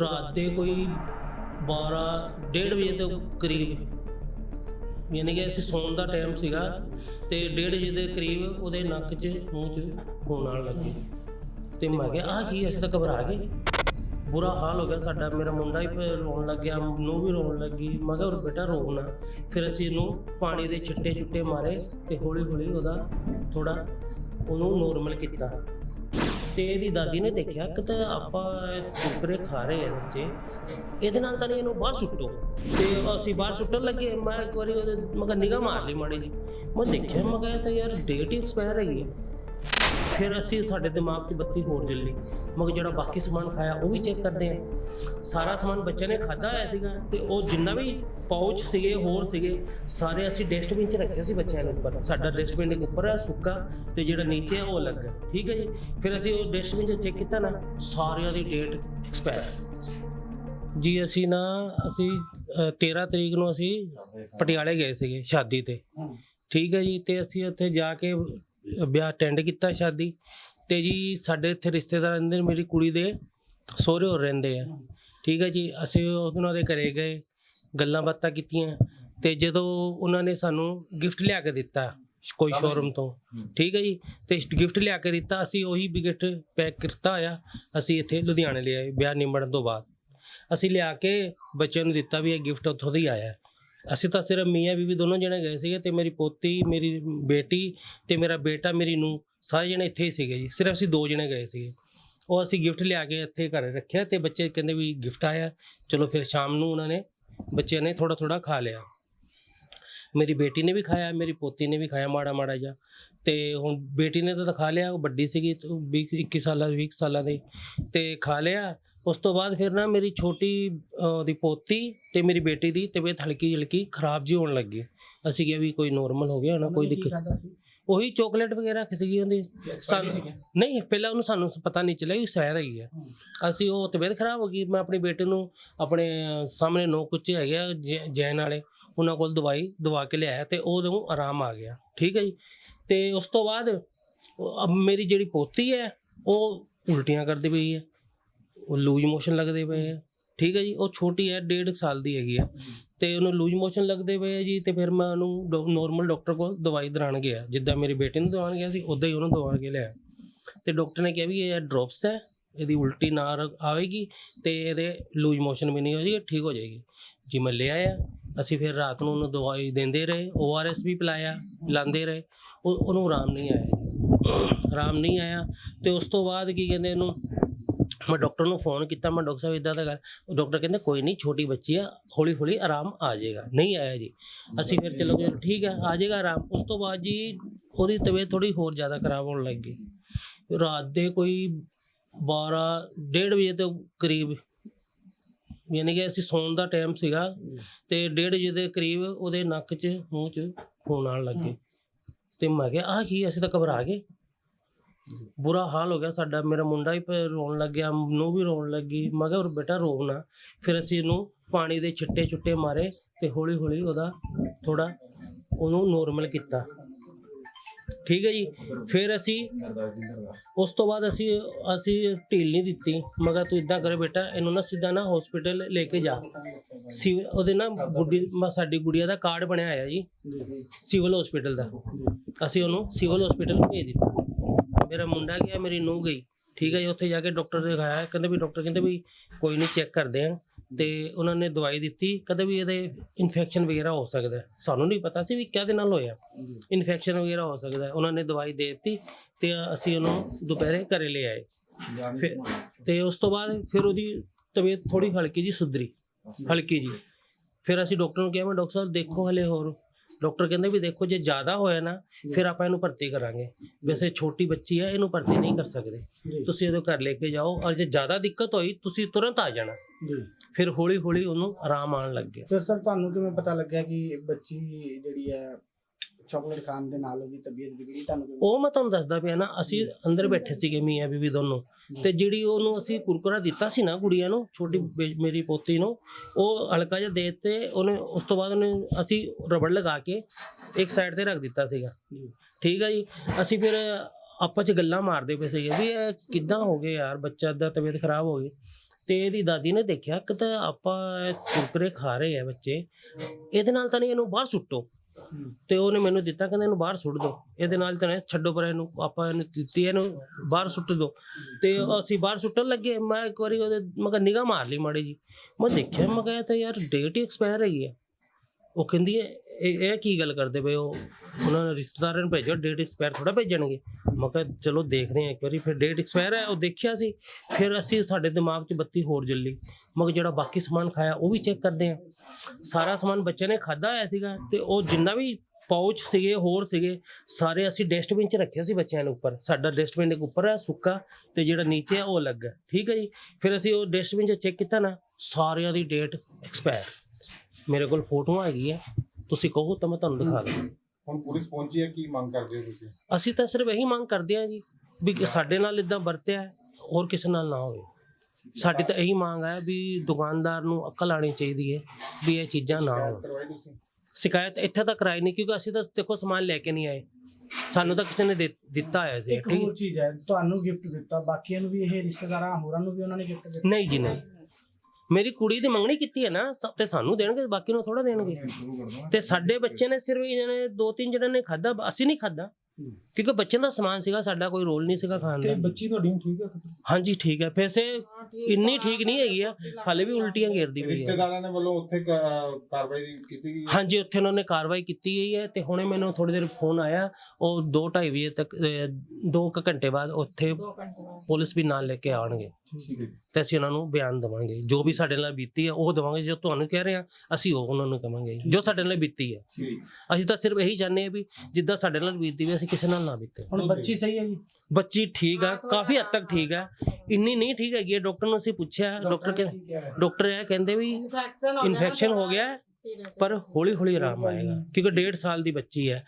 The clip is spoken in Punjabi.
ਰਾਤ ਦੇ ਕੋਈ 12 ਡੇਢ ਵਜੇ ਤੋਂ ਕਰੀਬ। ਯਾਨੀ ਕਿ ਅਸੀਂ ਸੌਣ ਦਾ ਟਾਈਮ ਸੀਗਾ ਤੇ ਡੇਢ ਵਜੇ ਦੇ ਕਰੀਬ ਉਹਦੇ ਨੱਕ 'ਚ ਮੂੰਹ 'ਚ ਖੂਨ ਆਉਣ ਲੱਗੀ ਤੇ ਮੈਂ ਕਿਹਾ, ਆਹ ਕੀ ਅਸੀਂ ਤਾਂ ਘਬਰਾ ਗਏ। ਬੁਰਾ ਹਾਲ ਹੋ ਗਿਆ ਸਾਡਾ। ਮੇਰਾ ਮੁੰਡਾ ਹੀ ਰੋਣ ਲੱਗ ਗਿਆ ਨੂੰ ਵੀ ਰੋਣ ਲੱਗੀ ਮੈਂ ਕਿਹਾ ਉਹ ਬੇਟਾ, ਰੋ ਫਿਰ ਅਸੀਂ ਇਹਨੂੰ ਪਾਣੀ ਦੇ ਛਿੱਟੇ ਛੁੱਟੇ ਮਾਰੇ ਤੇ ਹੌਲੀ ਹੌਲੀ ਉਹਦਾ ਥੋੜਾ ਉਹਨੂੰ ਨੋਰਮਲ ਕੀਤਾ। ਤੇ ਇਹਦੀ ਦਾਦੀ ਨੇ ਦੇਖਿਆ ਕਿ ਤਾਂ ਆਪਾਂ ਇਹ ਖਾ ਰਹੇ ਆ ਬੱਚੇ। ਇਹਦੇ ਨਾਲ ਤਾਂ ਨਹੀਂ ਇਹਨੂੰ ਬਾਹਰ ਸੁੱਟੋ। ਤੇ ਅਸੀਂ ਬਾਹਰ ਸੁੱਟਣ ਲੱਗੇ। ਮੈਂ ਇੱਕ ਵਾਰੀ ਉਹਦੇ ਮੈਂ ਕਿਹਾ ਨਿਗਾਹ ਮਾਰ ਲਈ ਮਾੜੀ ਜੀ ਮੈਂ ਦੇਖਿਆ, ਮੈਂ ਕਿਹਾ ਤਾਂ ਯਾਰ ਡੇਟ ਹੀ ਐਕਸਪਾਇਰ ਹੈਗੀ ਹੈ ਫਿਰ ਅਸੀਂ ਸਾਡੇ ਦਿਮਾਗ 'ਚ ਬੱਤੀ ਹੋਰ ਜੱਲੀ। ਮਗਰ ਜਿਹੜਾ ਬਾਕੀ ਸਮਾਨ ਖਾਇਆ ਉਹ ਵੀ ਚੈੱਕ ਕਰਦੇ ਆ। ਸਾਰਾ ਸਮਾਨ ਬੱਚੇ ਨੇ ਖਾਦਾ ਹੋਇਆ ਸੀਗਾ ਤੇ ਉਹ ਜਿੰਨਾ ਵੀ ਪਾਊਚ ਸੀਗੇ ਹੋਰ ਸੀਗੇ ਸਾਰੇ ਅਸੀਂ ਡਸਟਬਿਨ 'ਚ ਰੱਖੇ ਸੀ ਬੱਚਿਆਂ ਦੇ ਉੱਪਰ। ਸਾਡਾ ਡਸਟਬਿਨ ਦੇ ਉੱਪਰ ਹੈ ਸੁੱਕਾ ਤੇ ਜਿਹੜਾ ਨੀਚੇ ਹੈ ਉਹ ਅਲੱਗ ਹੈ ਠੀਕ ਹੈ ਜੀ? ਫਿਰ ਅਸੀਂ ਉਹ ਡਸਟਬਿਨ 'ਚ ਚੈੱਕ ਕੀਤਾ ਨਾ ਸਾਰਿਆਂ ਦੀ ਡੇਟ ਐਕਸਪਾਇਰ ਜੀ ਅਸੀਂ ਨਾ ਅਸੀਂ ਅ, 13 ਤਰੀਕ ਨੂੰ ਅਸੀਂ ਪਟਿਆਲੇ ਗਏ ਸੀਗੇ ਸ਼ਾਦੀ ਤੇ। ਠੀਕ ਹੈ ਜੀ? ਤੇ ਅਸੀਂ ਉੱਥੇ ਜਾ ਕੇ ਵਿਆਹ ਅਟੈਂਡ ਕੀਤਾ ਸ਼ਾਦੀ ਤੇ ਜੀ ਸਾਡੇ ਇੱਥੇ ਰਿਸ਼ਤੇਦਾਰ ਰਹਿੰਦੇ ਨੇ ਮੇਰੀ ਕੁੜੀ ਦੇ ਸਹੁਰੇ ਹੋਰ ਰਹਿੰਦੇ ਆ। ਠੀਕ ਹੈ ਜੀ ਅਸੀਂ ਉਹਨਾਂ ਦੇ ਘਰੇ ਗਏ ਗੱਲਾਂ ਬਾਤਾਂ ਕੀਤੀਆਂ ਤੇ ਜਦੋਂ ਉਹਨਾਂ ਨੇ ਸਾਨੂੰ ਗਿਫਟ ਲਿਆ ਕੇ ਦਿੱਤਾ ਕੋਈ ਸ਼ੋਰੂਮ ਤੋਂ। ਠੀਕ ਹੈ ਜੀ ਤੇ ਗਿਫਟ ਲਿਆ ਕੇ ਦਿੱਤਾ ਅਸੀਂ ਉਹੀ ਗਿਫਟ ਪੈਕ ਕੀਤਾ ਹੋਇਆ ਅਸੀਂ ਇੱਥੇ ਲੁਧਿਆਣੇ ਲਿਆਏ ਵਿਆਹ ਨਿਮੜਨ ਤੋਂ ਬਾਅਦ। ਅਸੀਂ ਲਿਆ ਕੇ ਬੱਚਿਆਂ ਨੂੰ ਦਿੱਤਾ ਵੀ ਇਹ ਗਿਫਟ ਉੱਥੋਂ ਦਾ ਆਇਆ। ਅਸੀਂ ਤਾਂ ਸਿਰਫ ਮੀਆਂ ਬੀਵੀ ਦੋਨੋਂ ਜਣੇ ਗਏ ਸੀਗੇ ਤੇ ਮੇਰੀ ਪੋਤੀ, ਮੇਰੀ ਬੇਟੀ ਤੇ ਮੇਰਾ ਬੇਟਾ, ਮੇਰੀ ਨੂੰ ਸਾਰੇ ਜਣੇ ਇੱਥੇ ਹੀ ਸੀਗੇ ਜੀ। ਸਿਰਫ ਅਸੀਂ ਦੋ ਜਣੇ ਗਏ ਸੀਗੇ। ਉਹ ਅਸੀਂ ਗਿਫਟ ਲਿਆ ਕੇ ਇੱਥੇ ਘਰ ਰੱਖਿਆ ਤੇ ਬੱਚੇ ਕਹਿੰਦੇ ਵੀ ਗਿਫਟ ਆਇਆ। ਚਲੋ ਫਿਰ ਸ਼ਾਮ ਨੂੰ ਉਹਨਾਂ ਨੇ ਬੱਚਿਆਂ ਨੇ ਥੋੜਾ ਥੋੜਾ ਖਾ ਲਿਆ। ਮੇਰੀ ਬੇਟੀ ਨੇ ਵੀ ਖਾਇਆ, ਮੇਰੀ ਪੋਤੀ ਨੇ ਵੀ ਖਾਇਆ ਮਾੜਾ ਮਾੜਾ ਜਿਹਾ। ਤੇ ਹੁਣ ਬੇਟੀ ਨੇ ਤਾਂ ਖਾ ਲਿਆ, ਉਹ ਵੱਡੀ ਸੀਗੀ ਤੇ ਉਹ 20 21 ਸਾਲਾਂ 20 ਸਾਲਾਂ ਦੀ। ਤੇ ਖਾ ਲਿਆ। ਉਸ ਤੋਂ ਬਾਅਦ ਫਿਰ ਨਾ ਮੇਰੀ ਛੋਟੀ ਦੀ ਪੋਤੀ ਤੇ ਮੇਰੀ ਬੇਟੀ ਦੀ ਤਬੀਅਤ ਹਲਕੀ ਹਲਕੀ ਖਰਾਬ ਜੀ ਹੋਣ ਲੱਗੀ ਅਸੀਂ ਕਿਹਾ ਵੀ ਕੋਈ ਨੋਰਮਲ ਹੋ ਗਿਆ ਨਾ ਕੋਈ ਦਿੱਕਤ। ਉਹੀ ਚਾਕਲੇਟ ਵਗੈਰਾ ਸੀਗੀ ਉਹਦੀ। ਸਾਨੂੰ ਨਹੀਂ ਪਹਿਲਾਂ ਉਹਨੂੰ ਸਾਨੂੰ ਪਤਾ ਨਹੀਂ ਚੱਲਿਆ ਵੀ ਸਹਿਰ ਹੈਗੀ ਹੈ। ਅਸੀਂ ਉਹ ਤਬੀਅਤ ਖਰਾਬ ਹੋ ਗਈ ਮੈਂ ਆਪਣੀ ਬੇਟੇ ਨੂੰ ਆਪਣੇ ਸਾਹਮਣੇ ਨੌ ਕੁੱਚੇ ਹੈਗੇ ਜੈਨ ਵਾਲੇ ਉਹਨਾਂ ਕੋਲ ਦਵਾਈ ਦਵਾ ਕੇ ਲਿਆਇਆ ਤੇ ਉਹਨੂੰ ਆਰਾਮ ਆ ਗਿਆ। ਠੀਕ ਹੈ ਜੀ? ਤੇ ਉਸ ਤੋਂ ਬਾਅਦ ਮੇਰੀ ਜਿਹੜੀ ਪੋਤੀ ਹੈ ਉਹ ਉਲਟੀਆਂ ਕਰਦੀ ਪਈ ਹੈ। ਉਹ ਲੂਜ ਮੋਸ਼ਨ ਲੱਗਦੇ ਪਏ ਹੈ ਠੀਕ ਹੈ ਜੀ ਉਹ ਛੋਟੀ ਹੈ ਡੇਢ ਸਾਲ ਦੀ ਹੈਗੀ ਹੈ। ਤੇ ਉਹਨੂੰ ਲੂਜ ਮੋਸ਼ਨ ਲੱਗਦੇ ਪਏ ਹੈ ਜੀ ਤੇ ਫਿਰ ਮੈਂ ਉਹਨੂੰ ਨੋਰਮਲ ਡਾਕਟਰ ਕੋਲ ਦਵਾਈ ਦਰਾਣ ਗਿਆ। ਜਿੱਦਾਂ ਮੇਰੀ ਬੇਟੀ ਨੂੰ ਦਵਾਉਣ ਗਿਆ ਸੀ ਉਦਾਂ ਹੀ ਉਹਨੂੰ ਦਵਾ ਕੇ ਲਿਆ। ਤੇ ਡਾਕਟਰ ਨੇ ਕਿਹਾ ਵੀ ਇਹ ਡ੍ਰੌਪਸ ਹੈ ਇਹਦੀ ਉਲਟੀ ਨਾ ਰ- ਆਵੇਗੀ ਤੇ ਇਹਦੇ ਲੂਜ ਮੋਸ਼ਨ ਵੀ ਨਹੀਂ ਹੋ ਜਾਏਗੀ ਠੀਕ ਹੋ ਜਾਏਗੀ। ਜੀ ਮੈਂ ਲਿਆ ਆ ਅਸੀਂ ਫਿਰ ਰਾਤ ਨੂੰ ਉਹਨੂੰ ਦਵਾਈ ਦਿੰਦੇ ਰਹੇ ਓਆਰਐਸ ਵੀ ਪਿਲਾਇਆ ਲਾਉਂਦੇ ਰਹੇ। ਉਹ ਉਹਨੂੰ ਆਰਾਮ ਨਹੀਂ ਆਇਆ। ਆਰਾਮ ਨਹੀਂ ਆਇਆ ਤੇ ਉਸ ਤੋਂ ਬਾਅਦ ਕੀ ਕਹਿੰਦੇ ਇਹਨੂੰ ਮੈਂ ਡਾਕਟਰ ਨੂੰ ਫੋਨ ਕੀਤਾ ਮੈਂ ਡਾਕਟਰ ਸਾਹਿਬ ਇਦਾਂ ਦਾ ਗੱਲ ਉਹ ਡਾਕਟਰ ਕਹਿੰਦੇ ਕੋਈ ਨਹੀਂ ਛੋਟੀ ਬੱਚੀ ਆ ਹੌਲੀ ਹੌਲੀ ਆਰਾਮ ਆ ਜਾਏਗਾ। ਨਹੀਂ ਆਇਆ ਜੀ। ਅਸੀਂ ਫਿਰ ਚਲੋ ਜੀ, ਠੀਕ ਹੈ ਆ ਜਾਏਗਾ ਆਰਾਮ। ਉਸ ਤੋਂ ਬਾਅਦ ਜੀ ਉਹਦੀ ਤਬੀਅਤ ਥੋੜੀ ਹੋਰ ਜ਼ਿਆਦਾ ਖਰਾਬ ਹੋਣ ਲੱਗ ਗਈ। ਰਾਤ ਦੇ ਕੋਈ 12 ਡੇਢ ਵਜੇ ਤੋਂ ਕਰੀਬ ਯਾਨੀ ਕਿ ਅਸੀਂ ਸੌਣ ਦਾ ਟਾਈਮ ਸੀਗਾ ਤੇ ਡੇਢ ਵਜੇ ਦੇ ਕਰੀਬ ਉਹਦੇ ਨੱਕ 'ਚ ਮੂੰਹ 'ਚ ਖੂਨ ਆਉਣ ਲੱਗੇ ਤੇ ਮੈਂ ਕਿਹਾ ਆਹ ਕੀ ਅਸੀਂ ਤਾਂ ਘਬਰਾ ਗਏ। ਬੁਰਾ ਹਾਲ ਹੋ ਗਿਆ ਸਾਡਾ ਮੇਰਾ ਮੁੰਡਾ ਹੀ ਰੋਣ ਲੱਗ ਗਿਆ ਨੂੰ ਵੀ ਰੋਣ ਲੱਗੀ ਮੈਂ ਕਿਹਾ ਉਹ ਬੇਟਾ ਰੋ ਨਾ। ਫਿਰ ਅਸੀਂ ਇਹਨੂੰ ਪਾਣੀ ਦੇ ਛਿੱਟੇ ਛੁੱਟੇ ਮਾਰੇ ਤੇ ਹੌਲੀ ਹੌਲੀ ਉਹਦਾ ਥੋੜਾ ਉਹਨੂੰ ਨੋਰਮਲ ਕੀਤਾ। ਠੀਕ ਹੈ ਜੀ? ਫਿਰ ਅਸੀਂ ਉਸ ਤੋਂ ਬਾਅਦ ਅਸੀਂ ਅਸੀਂ ਢੀਲ ਨਹੀਂ ਦਿੱਤੀ। ਮਗਾ ਤੂੰ ਇਦਾਂ ਕਰੇ ਬੇਟਾ ਇਹਨੂੰ ਨਾ ਸਿੱਧਾ ਨਾ ਹਸਪੀਟਲ ਲੈ ਕੇ ਜਾ। ਸਿਵ- ਉਹਦੇ ਨਾ ਗੁੱਡੀ ਸਾਡੀ ਗੁੜੀਆ ਦਾ ਕਾਰਡ ਬਣਿਆ ਹੋਇਆ ਜੀ। ਸਿਵਲ ਹਸਪੀਟਲ ਦਾ। ਅਸੀਂ ਉਹਨੂੰ ਸਿਵਲ ਹਸਪੀਟਲ ਭੇਜ ਦਿੱਤਾ। ਮੇਰਾ ਮੁੰਡਾ ਗਿਆ, ਮੇਰੀ ਨੂੰਹ ਗਈ। ਠੀਕ ਹੈ ਜੀ, ਉੱਥੇ ਜਾ ਕੇ ਡਾਕਟਰ ਦੇ ਦਿਖਾਇਆ। ਕਹਿੰਦੇ ਵੀ ਡਾਕਟਰ ਕਹਿੰਦੇ ਵੀ ਕੋਈ ਨਹੀਂ ਚੈੱਕ ਕਰਦੇ ਆ। ਤੇ ਉਹਨਾਂ ਨੇ ਦਵਾਈ ਦਿੱਤੀ। ਕਦੇ ਵੀ ਇਹਦੇ ਇਨਫੈਕਸ਼ਨ ਵਗੈਰਾ ਹੋ ਸਕਦਾ ਸਾਨੂੰ ਨਹੀਂ ਪਤਾ ਸੀ ਵੀ ਕਿਹਦੇ ਨਾਲ ਹੋਇਆ। ਇਨਫੈਕਸ਼ਨ ਵਗੈਰਾ ਹੋ ਸਕਦਾ ਉਹਨਾਂ ਨੇ ਦਵਾਈ ਦੇ ਦਿੱਤੀ ਤੇ ਅਸੀਂ ਉਹਨੂੰ ਦੁਪਹਿਰੇ ਘਰੇ ਲੈ ਆਏ। ਫਿਰ ਤੇ ਉਸ ਤੋਂ ਬਾਅਦ ਫਿਰ ਉਹਦੀ ਤਬੀਅਤ ਥੋੜੀ ਹਲਕੀ ਜੀ ਸੁਧਰੀ। ਹਲਕੀ ਜੀ ਫਿਰ ਅਸੀਂ ਡਾਕਟਰ ਨੂੰ ਕਿਹਾ, ਮੈਂ ਡਾਕਟਰ ਸਾਹਿਬ, ਦੇਖੋ ਹਲੇ ਹੋਰ ਡਾਕਟਰ ਕਹਿੰਦੇ ਵੀ ਦੇਖੋ ਜੇ ਜ਼ਿਆਦਾ ਹੋਇਆ ਨਾ ਫਿਰ ਆਪਾਂ ਇਹਨੂੰ ਭਰਤੀ ਕਰਾਂਗੇ। ਵੈਸੇ ਛੋਟੀ ਬੱਚੀ ਹੈ ਇਹਨੂੰ ਭਰਤੀ ਨਹੀਂ ਕਰ ਸਕਦੇ। ਤੁਸੀਂ ਇਹਦੇ ਘਰ ਲੈ ਕੇ ਜਾਓ ਔਰ ਜੇ ਜ਼ਿਆਦਾ ਦਿੱਕਤ ਹੋਈ ਤੁਸੀਂ ਤੁਰੰਤ ਆ ਜਾਣਾ। ਜੀ। ਫਿਰ ਹੌਲੀ ਹੌਲੀ ਉਹਨੂੰ ਆਰਾਮ ਆਉਣ ਲੱਗ ਗਿਆ। ਫਿਰ ਸਰ ਤੁਹਾਨੂੰ ਕਿਵੇਂ ਪਤਾ ਲੱਗਿਆ ਕਿ ਬੱਚੀ ਜਿਹੜੀ ਹੈ ਚਾਕਲੇਟ ਖਾਣ ਦੇ ਨਾਲ ਉਹਦੀ ਤਬੀਅਤ ਵਿਗੜੀ ਤੁਹਾਨੂੰ ਕਿਵੇਂ- ਉਹ ਮੈਂ ਤੁਹਾਨੂੰ ਦੱਸਦਾ ਪਿਆ ਨਾ ਅਸੀਂ ਅੰਦਰ ਬੈਠੇ ਸੀਗੇ ਮੀਆਂ ਬੀਬੀ ਦੋਨੋਂ। ਤੇ ਜਿਹੜੀ ਉਹਨੂੰ ਅਸੀਂ ਕੁਰਕੁਰਾ ਦਿੱਤਾ ਸੀ ਨਾ ਕੁੜੀਆਂ ਨੂੰ ਛੋਟੀ ਬੇ- ਮੇਰੀ ਪੋਤੀ ਨੂੰ ਉਹ ਹਲਕਾ ਜਿਹਾ ਦੇ ਦਿੱਤੇ ਉਹਨੇ ਉਸ ਤੋਂ ਬਾਅਦ ਉਹਨੇ ਅਸੀਂ ਰਬੜ ਲਗਾ ਕੇ ਇੱਕ ਸਾਈਡ ਤੇ ਰੱਖ ਦਿੱਤਾ ਸੀਗਾ। ਜੀ। ਠੀਕ ਹੈ ਜੀ? ਅਸੀਂ ਫਿਰ ਆਪਸ ਚ ਗੱਲਾਂ ਮਾਰਦੇ ਪਏ ਸੀਗੇ ਵੀ ਇਹ ਕਿੱਦਾਂ ਹੋ ਗਏ ਯਾਰ ਬੱਚਾ ਦਾ ਤਬੀਅਤ ਖਰਾਬ ਹੋ ਗਈ। ਤੇ ਇਹਦੀ ਦਾਦੀ ਨੇ ਦੇਖਿਆ ਕਿ ਤਾਂ ਆਪਾਂ ਇਹ ਕੁਰਕਰੇ ਖਾ ਰਹੇ ਆ ਬੱਚੇ ਇਹਦੇ ਨਾਲ ਤਾਂ ਨਹੀਂ ਇਹਨੂੰ ਬਾਹਰ ਸੁੱਟੋ। ਤੇ ਉਹਨੇ ਮੈਨੂੰ ਦਿੱਤਾ, ਕਹਿੰਦੇ ਇਹਨੂੰ ਬਾਹਰ ਸੁੱਟ ਦਿਓ ਇਹਦੇ ਨਾਲ ਤਾਂ ਛੱਡੋ ਪਰ ਇਹਨੂੰ, ਆਪਾਂ ਇਹਨੂੰ ਦਿੱਤੀ, ਇਹਨੂੰ ਬਾਹਰ ਸੁੱਟ ਦਿਓ ਤੇ ਅਸੀਂ ਬਾਹਰ ਸੁੱਟਣ ਲੱਗੇ, ਮੈਂ ਇੱਕ ਵਾਰੀ ਉਹਦੇ, ਮੈਂ ਕਿਹਾ ਨਿਗਾਹ ਮਾਰ ਲਈ ਮਾੜੀ ਜੀ। ਮੈਂ ਦੇਖਿਆ, ਮੈਂ ਕਿਹਾ ਤਾਂ ਯਾਰ ਡੇਟ ਹੀ ਐਕਸਪਾਇਰ ਹੈਗੀ ਹੈ ਉਹ ਕਹਿੰਦੀ ਹੈ, ਇਹ ਇਹ ਕੀ ਗੱਲ ਕਰਦੇ ਪਏ ਉਹ ਉਹਨਾਂ ਨੇ ਰਿਸ਼ਤੇਦਾਰਾਂ ਨੂੰ ਭੇਜੋ ਡੇਟ ਐਕਸਪਾਇਰ ਥੋੜਾ ਭੇਜਣਗੇ। ਮੈਂ ਕਿਹਾ, ਚਲੋ ਦੇਖਦੇ ਹਾਂ ਇੱਕ ਵਾਰੀ, ਫਿਰ ਡੇਟ ਐਕਸਪਾਇਰ ਹੈ, ਉਹ ਦੇਖਿਆ ਸੀ। ਫਿਰ ਅਸੀਂ ਸਾਡੇ ਦਿਮਾਗ 'ਚ ਬੱਤੀ ਹੋਰ ਜੱਲੀ। ਮੈਂ ਕਿਹਾ, ਜਿਹੜਾ ਬਾਕੀ ਸਮਾਨ ਖਾਇਆ, ਉਹ ਵੀ ਚੈੱਕ ਕਰਦੇ ਹਾਂ। ਸਾਰਾ ਸਮਾਨ ਬੱਚੇ ਨੇ ਖਾਦਾ ਹੋਇਆ ਸੀਗਾ ਤੇ ਉਹ ਜਿੰਨਾ ਵੀ ਪਾਊਚ ਸੀਗੇ, ਹੋਰ ਸੀਗੇ, ਸਾਰੇ ਅਸੀਂ ਡਸਟਬਿਨ 'ਚ ਰੱਖਿਆ ਸੀ ਬੱਚਿਆਂ ਨੂੰ ਉੱਪਰ। ਸਾਡਾ ਡਸਟਬਿਨ ਇੱਕ ਉੱਪਰ ਹੈ, ਸੁੱਕਾ ਤੇ ਜਿਹੜਾ ਨੀਚੇ ਹੈ, ਉਹ ਅਲੱਗ ਹੈ। ਠੀਕ ਹੈ ਜੀ? ਫਿਰ ਅਸੀਂ ਉਹ ਡਸਟਬਿਨ 'ਚ ਚੈੱਕ ਕੀਤਾ ਨਾ, ਸਾਰਿਆਂ ਦੀ ਡੇਟ ਐਕਸਪਾਇਰ ਮੇਰੇ ਕੋਲ ਫੋਟੋਆਂ ਹੈਗੀਆਂ ਤੁਸੀਂ ਕਹੋ ਤਾਂ ਮੈਂ ਤੁਹਾਨੂੰ ਦਿਖਾ ਦਾਂ ਹੁਣ ਪੁਲਿਸ ਪਹੁੰਚੀ ਹੈ ਕੀ ਮੰਗ ਕਰਦੇ ਹੋ ਤੁਸੀਂ? ਅਸੀਂ ਤਾਂ ਸਿਰਫ ਇਹੀ ਮੰਗ ਕਰਦੇ ਹਾਂ ਜੀ ਵੀ ਸਾਡੇ ਨਾਲ ਇਦਾਂ ਵਰਤਿਆ ਹੋਰ ਕਿਸੇ ਨਾਲ ਨਾ ਹੋਵੇ। ਸਾਡੀ ਤਾਂ ਇਹੀ ਮੰਗ ਹੈ ਵੀ ਦੁਕਾਨਦਾਰ ਨੂੰ ਅਕਲ ਆਣੀ ਚਾਹੀਦੀ ਹੈ ਵੀ ਇਹ ਚੀਜ਼ਾਂ ਨਾ ਹੋਣ। ਸ਼ਿਕਾਇਤ ਇੱਥੇ ਤੱਕ ਕਰਾਈ ਨਹੀਂ ਕਿਉਂਕਿ ਅਸੀਂ ਤਾਂ ਦੇਖੋ ਸਮਾਨ ਲੈ ਕੇ ਨਹੀਂ ਆਏ। ਸਾਨੂੰ ਤਾਂ ਕਿਸੇ ਨੇ ਦਿੱਤਾ ਆਇਆ ਸੀ ਇੱਕ ਠੀਕ? ਹੋਰ ਚੀਜ਼ ਹੈ ਤੁਹਾਨੂੰ ਗਿਫਟ ਦਿੱਤਾ ਬਾਕੀਆਂ ਨੂੰ ਵੀ ਇਹ ਰਿਸ਼ਤੇਦਾਰਾਂ ਹੋਰਾਂ ਨੂੰ ਵੀ ਉਹਨਾਂ ਨੇ ਗਿਫਟ ਦਿੱਤਾ। ਨਹੀਂ ਜੀ ਨਹੀਂ। ਮੇਰੀ ਕੁੜੀ ਦੀ ਮੰਗਣੀ ਕੀਤੀ ਹੈ ਨਾ ਸ- ਤੇ ਸਾਨੂੰ ਦੇਣਗੇ ਬਾਕੀ ਨੂੰ ਥੋੜਾ ਦੇਣਗੇ। ਤੇ ਸਾਡੇ ਬੱਚੇ ਨੇ ਸਿਰਫ ਇਹਨਾਂ ਨੇ ਦੋ ਤਿੰਨ ਜਣਾਂ ਨੇ ਖਾਦਾ ਅਸੀਂ ਨਹੀਂ ਖਾਦਾ ਕਿਉਂਕਿ ਬੱਚਿਆਂ ਦਾ ਸਮਾਨ ਸੀਗਾ ਸਾਡਾ ਕੋਈ ਰੋਲ ਨਹੀਂ ਸੀਗਾ ਖਾਣ ਦਾ। ਬੱਚੀ ਤੁਹਾਡੀ ਠੀਕ ਹੈ ਹਾਂਜੀ ਠੀਕ ਹੈ। ਵੈਸੇ ਇੰਨੀ ਠੀਕ ਨਹੀਂ ਹੈਗੀ ਆ। ਹਾਲੇ ਵੀ ਉਲਟੀਆਂ ਘੇਰਦੀ ਪਈ ਹੈ। ਰਿਸ਼ਤੇਦਾਰਾਂ ਨੇ ਵੱਲੋਂ ਉੱਥੇ ਕਾਰਵਾਈ ਕੀਤੀ ਗਈ ਹੈ? ਹਾਂਜੀ ਉੱਥੇ ਉਹਨਾਂ ਨੇ ਕਾਰਵਾਈ ਕੀਤੀ ਗਈ ਹੈ ਤੇ ਹੁਣੇ ਮੈਨੂੰ ਥੋੜੀ ਦੇਰ ਫੋਨ ਆਇਆ। ਉਹ 2:30 ਵਜੇ ਤੱਕ 2 ਘੰਟੇ ਬਾਅਦ ਉੱਥੇ ਪੁਲਿਸ ਵੀ ਨਾਲ ਲੈ ਕੇ ਜੀ। ਤੇ ਅਸੀਂ ਉਹਨਾਂ ਨੂੰ ਬਿਆਨ ਦਵਾਂਗੇ। ਜੋ ਵੀ ਸਾਡੇ ਨਾਲ ਬੀਤੀ ਹੈ ਉਹ ਦਵਾਂਗੇ ਜੋ ਤੁਹਾਨੂੰ ਕਹਿ ਰਹੇ ਆ ਅਸੀਂ ਉਹ ਉਹਨਾਂ ਨੂੰ ਕਵਾਂਗੇ। ਜੋ ਸਾਡੇ ਨਾਲ ਬੀਤੀ ਹੈ ਅਸੀਂ ਤਾਂ ਸਿਰਫ ਇਹੀ ਚਾਹੁੰਦੇ ਹਾਂ ਵੀ ਜਿੱਦਾਂ ਸਾਡੇ ਨਾਲ ਬੀਤੀ ਵੀ ਅਸੀਂ ਕਿਸੇ ਨਾਲ ਨਾ ਬੀਤੇ। ਹੁਣ ਬੱਚੀ ਸਹੀ ਹੈ ਜੀ? ਬੱਚੀ ਠੀਕ ਆ ਕਾਫੀ ਹੱਦ ਤੱਕ ਠੀਕ ਆ। ਇੰਨੀ ਨਹੀਂ ਠੀਕ ਹੈਗੀ ਹੈ ਡਾਕਟਰ ਨੂੰ ਅਸੀਂ ਪੁੱਛਿਆ ਡਾਕਟਰ ਕਹਿੰਦੇ? ਡਾਕਟਰ ਇਹ ਕਹਿੰਦੇ ਵੀ ਇਨਫੈਕਸ਼ਨ ਹੋ ਗਿਆ ਹੈ, ਪਰ ਹੌਲੀ ਹੌਲੀ ਆਰਾਮ ਆਏਗਾ। ਕਿਉਂਕਿ ਡੇਢ ਸਾਲ ਦੀ ਬੱਚੀ ਹੈ।